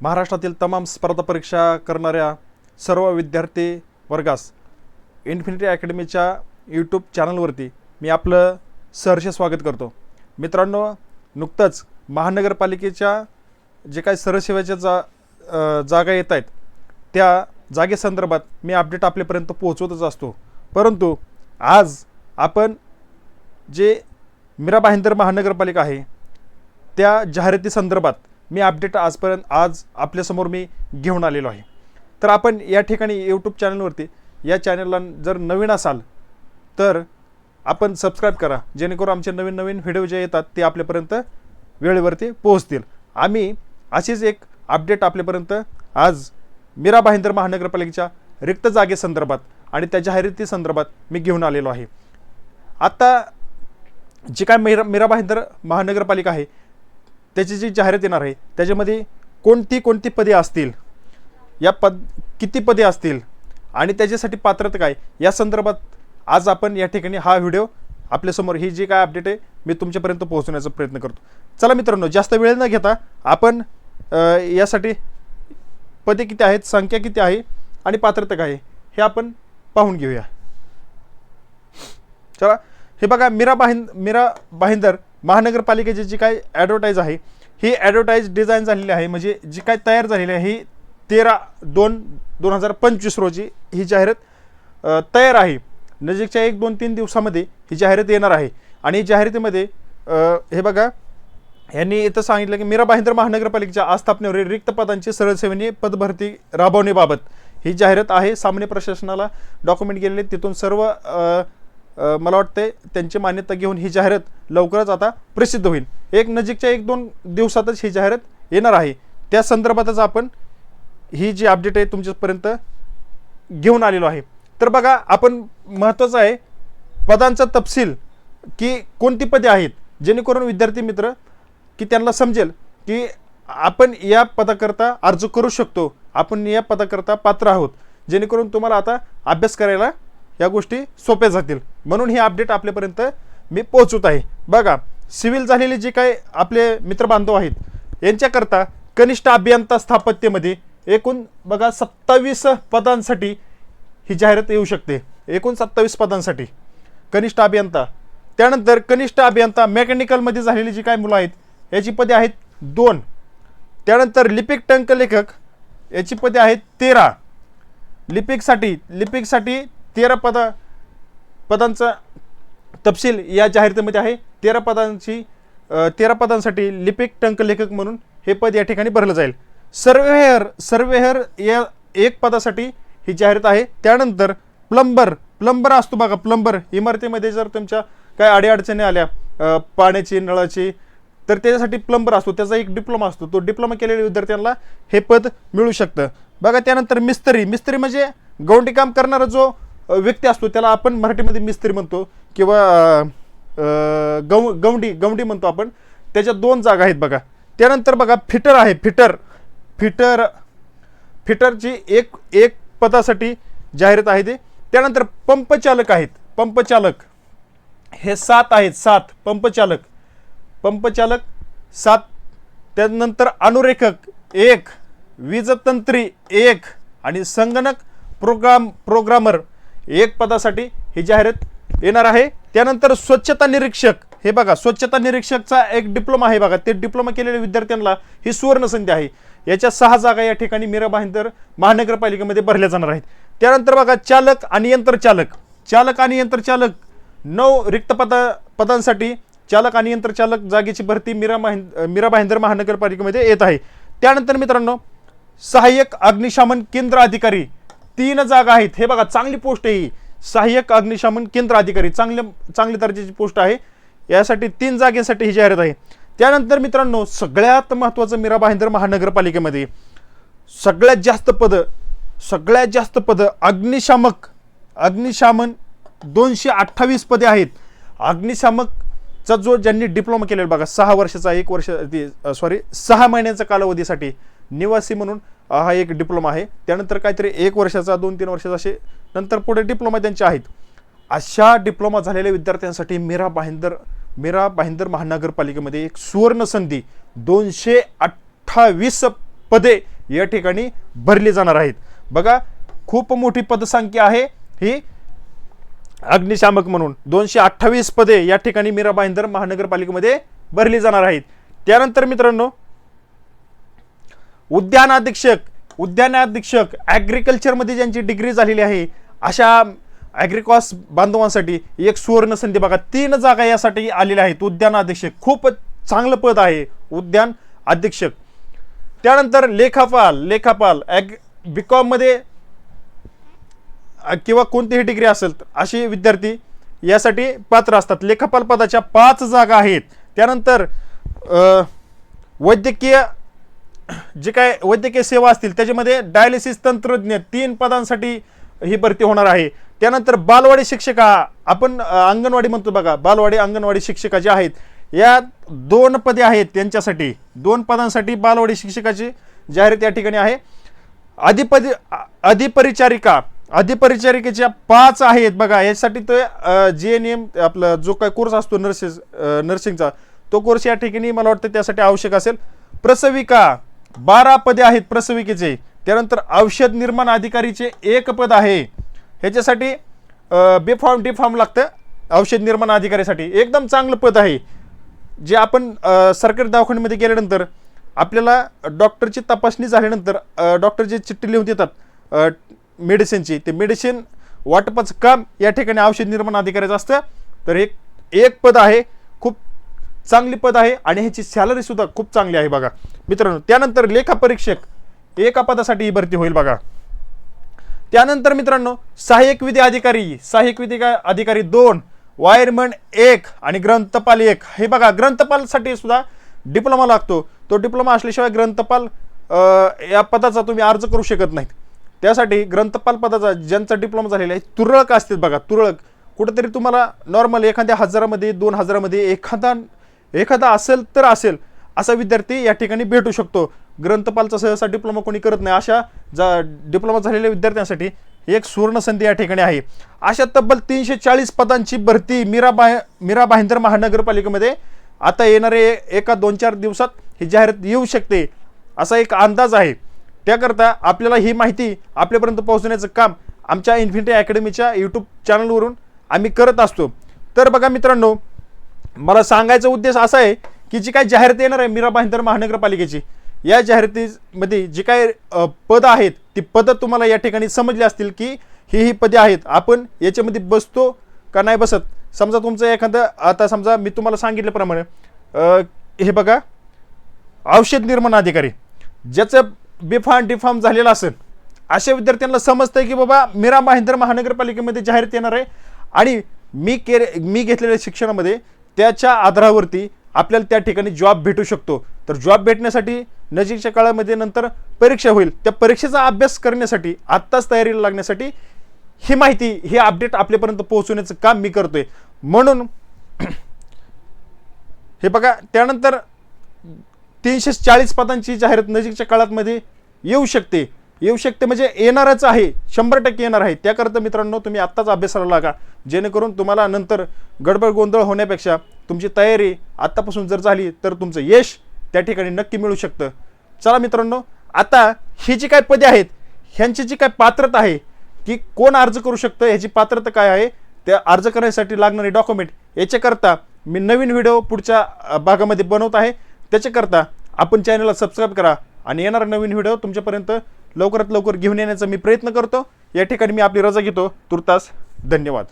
महाराष्ट्रातील तमाम स्पर्धा परीक्षा करणाऱ्या सर्व विद्यार्थी वर्गास इन्फिनिटी अकॅडमीच्या यूट्यूब चॅनलवरती मी आपलं सहर्ष स्वागत करतो. मित्रांनो नुकतंच महानगरपालिकेच्या जे काही सरसेवेच्या जा जागा येत आहेत त्या जागेसंदर्भात मी अपडेट आपल्यापर्यंत पोहोचवतच असतो. परंतु आज आपण जे मीरा भाईंदर महानगरपालिका आहे त्या जाहिराती संदर्भात मी अपडेट आजपर्यंत आज आपल्यासमोर मी घेऊन आलेलो आहे. तर आपण या ठिकाणी यूट्यूब चॅनलवरती या चॅनलला जर नवीन असाल तर आपण सबस्क्राईब करा जेणेकरून आमचे नवीन नवीन व्हिडिओ जे येतात ते आपल्यापर्यंत वेळेवरती पोहोचतील. आम्ही अशीच एक अपडेट आपल्यापर्यंत आज मीरा भाईंदर महानगरपालिकेच्या रिक्त जागेसंदर्भात आणि त्या जाहिराती संदर्भात मी घेऊन आलेलो आहे. आत्ता जी काय मीरा मीरा भाईंदर महानगरपालिका आहे त्याची जी जाहिरात येणार आहे त्याच्यामध्ये कोणती कोणती पदे असतील या पद किती पदे असतील आणि त्याच्यासाठी पात्रता काय या संदर्भात आज आपण या ठिकाणी हा व्हिडिओ आपल्यासमोर ही जी काय अपडेट आहे मी तुमच्यापर्यंत पोहोचवण्याचा प्रयत्न करतो. चला मित्रांनो जास्त वेळ न घेता आपण यासाठी पदे किती आहेत संख्या किती आहे आणि पात्रता काय आहे हे आपण पाहून घेऊया. चला हे बघा मीरा बाहिंद मीरा बाहिंदर महानगरपालिकेची जी काय ॲडव्हर्टाईज आहे ही ॲडव्हर्टाईज डिझाईन झालेली आहे. म्हणजे जी काय तयार झालेली आहे ही तेरा दोन दोन हजार पंचवीस रोजी ही जाहिरात तयार आहे. नजीकच्या एक दोन तीन दिवसामध्ये ही जाहिरात येणार आहे. आणि जाहिरातीमध्ये हे बघा यांनी इथं सांगितलं की मीरा भाईंदर महानगरपालिकेच्या आस्थापनेवरील रिक्त पदांची सरळसेवेने पदभरती राबवण्याबाबत ही जाहिरात आहे. सामान्य प्रशासनाला डॉक्युमेंट गेलेले तिथून सर्व मला वाटते त्यांची मान्यता घेऊन ही जाहिरात लवकरच आता प्रसिद्ध होईल. एक नजीकच्या एक दोन दिवसातच ही जाहिरात येणार आहे. त्या संदर्भातच आपण ही जी अपडेट आहे तुमच्यापर्यंत घेऊन आलेलो आहे. तर बघा आपण महत्त्वाचं आहे पदांचा तपशील की कोणती पदे आहेत जेणेकरून विद्यार्थी मित्र की त्यांना समजेल की आपण या पदाकरता अर्ज करू शकतो. आपण या पदाकरता पात्र आहोत. जेणेकरून तुम्हाला आता अभ्यास करायला या गोष्टी सोप्या जातील. म्हणून ही अपडेट आपल्यापर्यंत मी पोहोचवत आहे. बघा सिव्हिल झालेले जे काही आपले मित्रबांधव आहेत यांच्याकरता कनिष्ठ अभियंता स्थापत्यमध्ये एकूण बघा सत्तावीस पदांसाठी ही जाहिरात येऊ शकते. एकूण सत्तावीस पदांसाठी. कनिष्ठ अभियंता. त्यानंतर कनिष्ठ अभियंता मेकॅनिकलमध्ये झालेली जी काय मुलं आहेत याची पदे आहेत दोन. त्यानंतर लिपिक टंक लेखक याची पदे आहेत तेरा. लिपिकसाठी लिपिकसाठी तेरा पदा पदांचा तपशील या जाहिरातीमध्ये आहे. तेरा पदांची तेरा पदांसाठी लिपिक टंक लेखक म्हणून हे पद या ठिकाणी भरलं जाईल. सर्वेहर सर्वेहर या एक पदासाठी ही जाहिरात आहे. त्यानंतर प्लंबर प्लंबर असतो बघा प्लंबर. इमारतीमध्ये जर तुमच्या काय अडीअडचणी आल्या पाण्याची नळाची तर त्याच्यासाठी प्लंबर असतो. त्याचा एक डिप्लोमा असतो. तो डिप्लोमा केलेल्या विद्यार्थ्यांना हे पद मिळू शकतं. बघा त्यानंतर मिस्त्री. मिस्त्री म्हणजे गवंडी काम करणारा जो व्यक्ती असतो त्याला आपण मराठीमध्ये मिस्त्री म्हणतो किंवा गव गवंडी गवंडी म्हणतो आपण. त्याच्या दोन जागा आहेत बघा. त्यानंतर बघा फिटर आहे फिटर. फिटर फिटरची एक एक पदासाठी जाहिरात आहे ते. त्यानंतर पंपचालक आहेत. पंपचालक. हे सात आहेत सात. पंपचालक. पंपचालक सात. त्यानंतर अनुरेखक एक. वीजतंत्री एक. आणि संगणक प्रोग्राम प्रोग्रामर. एक पदासाठी ही जाहिरात येणार आहे. त्यानंतर स्वच्छता निरीक्षक. हे बघा स्वच्छता निरीक्षकचा एक डिप्लोमा आहे बघा. ते डिप्लोमा केलेल्या विद्यार्थ्यांना ही सुवर्ण संधी आहे. याच्या सहा जागा या ठिकाणी मीरा भाईंदर महानगरपालिकेमध्ये भरल्या जाणार आहेत. त्यानंतर बघा चालक आणि यंत्रचालक. चालक आणि यंत्रचालक नऊ रिक्त पदा पदांसाठी चालक आणि यंत्रचालक जागेची भरती मीरा माहिं मीरा भाईंदर महानगरपालिकेमध्ये येत आहे. त्यानंतर मित्रांनो सहाय्यक अग्निशमन केंद्र अधिकारी. तीन जागा आहेत. हे बघा चांगली पोस्ट आहे ही. सहाय्यक अग्निशमन केंद्र अधिकारी. चांगल्या चांगल्या दर्जाची पोस्ट आहे. यासाठी तीन जागेसाठी ही जाहिरात आहे. त्यानंतर मित्रांनो सगळ्यात महत्त्वाचं मीरा भाईंदर महानगरपालिकेमध्ये. सगळ्यात जास्त पदं सगळ्यात जास्त पदं अग्निशामक अग्निशामन दोनशे अठ्ठावीस पदे आहेत. अग्निशामकचा जो ज्यांनी डिप्लोमा केलेला बघा सहा वर्षाचा एक वर्ष सॉरी सहा महिन्याचा कालावधीसाठी निवासी म्हणून हा एक डिप्लोमा आहे. त्यानंतर काहीतरी एक वर्षाचा दोन तीन वर्षाचा असे नंतर पुढे डिप्लोमा त्यांचे आहेत. अशा डिप्लोमा झालेल्या विद्यार्थ्यांसाठी मीरा भाईंदर मीरा भाईंदर महानगरपालिकेमध्ये एक सुवर्ण संधी दोनशे अठ्ठावीस पदे या ठिकाणी भरली जाणार आहेत. बघा खूप मोठी पदसंख्या आहे ही. अग्निशामक म्हणून दोनशे अठ्ठावीस पदे या ठिकाणी मीरा भाईंदर महानगरपालिकेमध्ये भरली जाणार आहेत. त्यानंतर मित्रांनो उद्यान अधीक्षक उद्यान अधीक्षक ॲग्रिकल्चरमध्ये ज्यांची डिग्री झालेली आहे अशा ॲग्रिकॉस बांधवांसाठी एक सुवर्ण संधी बघा. तीन जागा यासाठी आलेल्या आहेत. उद्यान अधीक्षक खूप चांगलं पद आहे. उद्यान अधीक्षक त्यानंतर लेखापाल लेखापाल ॲग बी कॉममध्ये किंवा कोणतीही डिग्री असेल अशी असे विद्यार्थी यासाठी पात्र असतात. लेखापाल पदाच्या पाच जागा आहेत. त्यानंतर वैद्यकीय जे काय वैद्यकीय सेवा असतील त्याच्यामध्ये डायलिसिस तंत्रज्ञ तीन पदांसाठी ही भरती होणार आहे. त्यानंतर बालवाडी शिक्षिका आपण अंगणवाडी म्हणतो बघा बालवाडी अंगणवाडी शिक्षिका जे आहेत या दोन पदे आहेत त्यांच्यासाठी. दोन पदांसाठी बालवाडी शिक्षकाची जाहिरात या ठिकाणी आहे. अधिपदी अधिपरिचारिका अधिपरिचारिकेच्या पाच आहेत बघा यासाठी तो जे एन एम आपला जो काय कोर्स असतो नर्सेस नर्सिंगचा तो कोर्स या ठिकाणी मला वाटतं त्यासाठी आवश्यक असेल. प्रसविका बारा पदे आहेत प्रसविकेचे. त्यानंतर औषध निर्माण अधिकारीचे एक पद आहे. ह्याच्यासाठी बे फॉर्म डी फॉर्म लागतं औषध निर्माण अधिकारीसाठी. एकदम चांगलं पद आहे. जे आपण सरकारी दवाखान्यामध्ये गेल्यानंतर आपल्याला डॉक्टरची तपासणी झाल्यानंतर डॉक्टरची डॉक्टर जे चिठ्ठी लिहून देतात मेडिसिनची ते मेडिसिन वाटपाचं काम या ठिकाणी औषध निर्माण अधिकाऱ्याचं असतं. तर एक एक पद आहे. खूप चांगली पद आहे आणि ह्याची सॅलरीसुद्धा खूप चांगली आहे बघा. मित्रांनो त्यानंतर लेखापरीक्षक एका पदासाठी ही भरती होईल बघा. त्यानंतर मित्रांनो सहाय्यक विधी अधिकारी सहाय्यक विधी का- अधिकारी दोन वायरमन एक आणि ग्रंथपाल एक. हे बघा ग्रंथपालसाठी सुद्धा डिप्लोमा लागतो. तो डिप्लोमा असल्याशिवाय ग्रंथपाल या पदाचा तुम्ही अर्ज करू शकत नाहीत. त्यासाठी ग्रंथपाल पदाचा ज्यांचा डिप्लोमा झालेला आहे तुरळक असतील बघा तुरळक. कुठंतरी तुम्हाला नॉर्मल एखाद्या हजारामध्ये दोन हजारामध्ये एखादा एखादा असेल तर असेल. असा विद्यार्थी या ठिकाणी भेटू शकतो. ग्रंथपालचा सहसा डिप्लोमा कोणी करत नाही. अशा जा डिप्लोमा झालेल्या विद्यार्थ्यांसाठी एक सुवर्ण संधी या ठिकाणी आहे. अशा तब्बल तीनशे चाळीस पदांची भरती मीरा बाह मीरा भाईंदर महानगरपालिकेमध्ये आता येणारे एका दोन चार दिवसात ही जाहिरात येऊ शकते असा एक अंदाज आहे. त्याकरता आपल्याला ही माहिती आपल्यापर्यंत पोहोचण्याचं काम आमच्या इन्फिनिटी अकॅडमीच्या यूट्यूब चॅनलवरून आम्ही करत असतो. तर बघा मित्रांनो मला सांगायचा उद्देश असा आहे की जी काय जाहिरात येणार आहे मीरा भाईंदर महानगरपालिकेची या जाहिरातीमध्ये जी काय पद पदं आहेत ती पदं तुम्हाला या ठिकाणी समजली असतील की ही ही पदे आहेत. आपण याच्यामध्ये बसतो का नाही बसत? समजा तुमचं एखादं आता समजा मी तुम्हाला सांगितल्याप्रमाणे हे बघा औषध निर्माण अधिकारी ज्याचं बेफाम डिफाम झालेलं असेल अशा विद्यार्थ्यांना समजतंय की बाबा मीरा महेंद्र महानगरपालिकेमध्ये जाहिरात येणार आहे आणि मी के मी घेतलेल्या शिक्षणामध्ये त्याच्या आधारावरती आपल्याला त्या ठिकाणी जॉब भेटू शकतो. तर जॉब भेटण्यासाठी नजीकच्या काळामध्ये नंतर परीक्षा होईल. त्या परीक्षेचा अभ्यास करण्यासाठी आत्ताच तयारीला लागण्यासाठी ही माहिती हे अपडेट आपल्यापर्यंत पोहोचवण्याचं काम मी करतोय. म्हणून हे बघा त्यानंतर तीनशे चाळीस पदांची जाहिरात नजीकच्या काळामध्ये येऊ शकते. येऊ शकते म्हणजे येणारच आहे. शंभर टक्के येणार आहे. त्याकरता मित्रांनो तुम्ही आत्ताच अभ्यासाला लागा. जेणेकरून तुम्हाला नंतर गडबड गोंधळ होण्यापेक्षा तुमची तयारी आत्तापासून जर झाली तर तुमचं यश त्या ठिकाणी नक्की मिळू शकतं. चला मित्रांनो आता ही जी काय पदे आहेत ह्यांची जी काय पात्रता आहे की कोण अर्ज करू शकतं ह्याची पात्रता काय आहे त्या अर्ज करण्यासाठी लागणारे डॉक्युमेंट याच्याकरता मी नवीन व्हिडिओ पुढच्या भागामध्ये बनवत आहे. त्याच्याकरता आपण चॅनलला सबस्क्राईब करा आणि येणारा नवीन व्हिडिओ तुमच्यापर्यंत लवकरात लवकर घेऊन येण्याचा मी प्रयत्न करतो. या ठिकाणी मी आपली रजा घेतो. तुर्तास धन्यवाद.